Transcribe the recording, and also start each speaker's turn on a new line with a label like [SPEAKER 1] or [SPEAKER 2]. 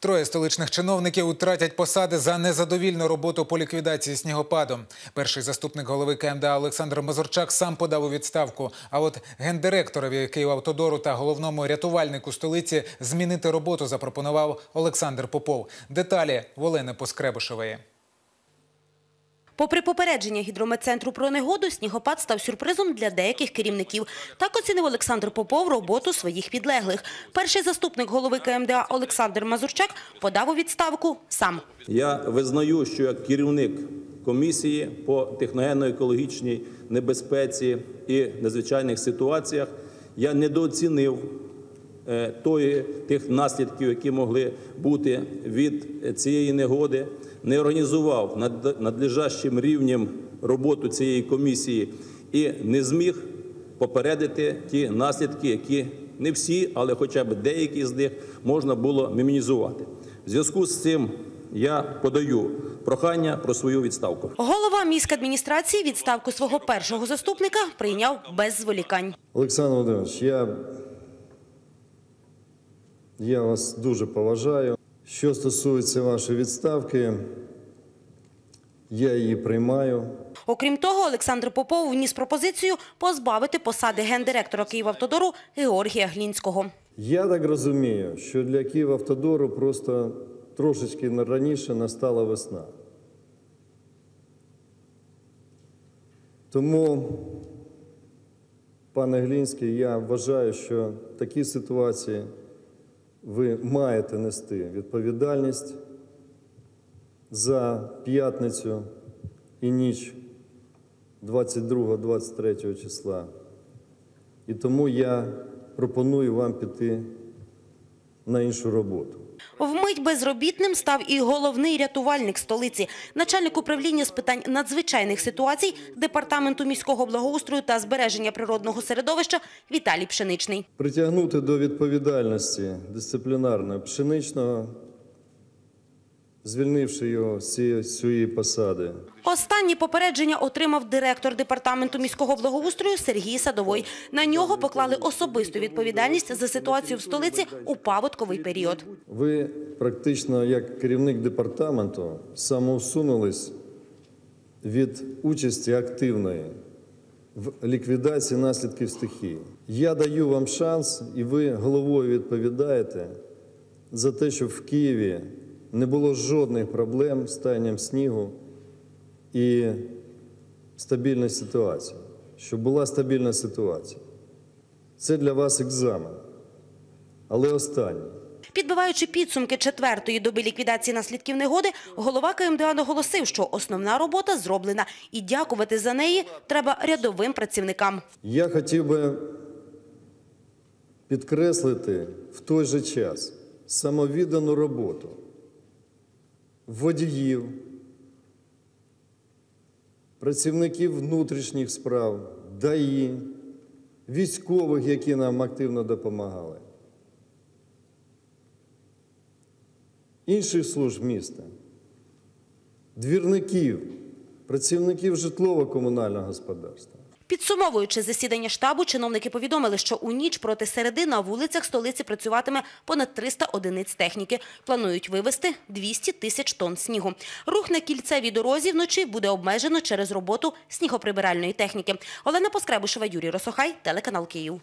[SPEAKER 1] Троє столичних чиновників втратять посади за незадовільну роботу по ліквідації снігопаду. Перший заступник голови КМДА Олександр Мазурчак сам подав у відставку. А от гендиректорові Київавтодору та головному рятувальнику столиці змінити роботу запропонував Олександр Попов. Деталі Волени Олени Поскребушевої.
[SPEAKER 2] Попри попередження гідрометцентру про негоду, снігопад став сюрпризом для деяких керівників. Так оцінив Олександр Попов роботу своїх підлеглих. Перший заступник голови КМДА Олександр Мазурчак подав у відставку сам.
[SPEAKER 3] Я визнаю, що як керівник комісії по техногенно-екологічній небезпеці і надзвичайних ситуаціях я недооцінив тої, тих наслідків, які могли бути від цієї негоди, не організував над надлежащим рівнем роботу цієї комісії і не зміг попередити ті наслідки, які не всі, але хоча б деякі з них можна було мінімізувати. В зв'язку з цим я подаю прохання про свою відставку.
[SPEAKER 2] Голова міськадміністрації відставку свого першого заступника прийняв без зволікань.
[SPEAKER 4] Олександр Володимирович, я, я вас дуже поважаю. Що стосується вашої відставки, я її приймаю.
[SPEAKER 2] Окрім того, Олександр Попов вніс пропозицію позбавити посади гендиректора Київавтодору Георгія Глінського.
[SPEAKER 4] Я так розумію, що для Київавтодору просто трошечки раніше настала весна. Тому, пане Глінський, я вважаю, що в такій ситуації ви маєте нести відповідальність за п'ятницю і ніч 22-23 числа. І тому я пропоную вам піти на іншу роботу.
[SPEAKER 2] Вмить безробітним став і головний рятувальник столиці, начальник управління з питань надзвичайних ситуацій Департаменту міського благоустрою та збереження природного середовища Віталій Пшеничний.
[SPEAKER 4] Притягнути до відповідальності дисциплінарної пшеничного, звільнивши його з цієї, посади.
[SPEAKER 2] Останні попередження отримав директор департаменту міського благоустрою Сергій Садовой. На нього поклали особисту відповідальність за ситуацію в столиці у паводковий період.
[SPEAKER 4] Ви практично, як керівник департаменту, самоусунулись від участі активної в ліквідації наслідків стихії. Я даю вам шанс, і ви головою відповідаєте за те, щоб в Києві не було жодних проблем з таянням снігу і стабільної ситуації. Щоб була стабільна ситуація. Це для вас екзамен. Але останній.
[SPEAKER 2] Підбиваючи підсумки четвертої доби ліквідації наслідків негоди, голова КМДА наголосив, що основна робота зроблена і дякувати за неї треба рядовим працівникам.
[SPEAKER 4] Я хотів би підкреслити в той же час самовіддану роботу водіїв, працівників внутрішніх справ, ДАІ, військових, які нам активно допомагали, інших служб міста, двірників, працівників житлово-комунального господарства.
[SPEAKER 2] Підсумовуючи засідання штабу, чиновники повідомили, що у ніч проти середи на вулицях столиці працюватиме понад 300 одиниць техніки. Планують вивезти 200 тисяч тонн снігу. Рух на кільцевій дорозі вночі буде обмежено через роботу снігоприбиральної техніки. Олена Поскребушева, Юрій Росохай, телеканал Київ.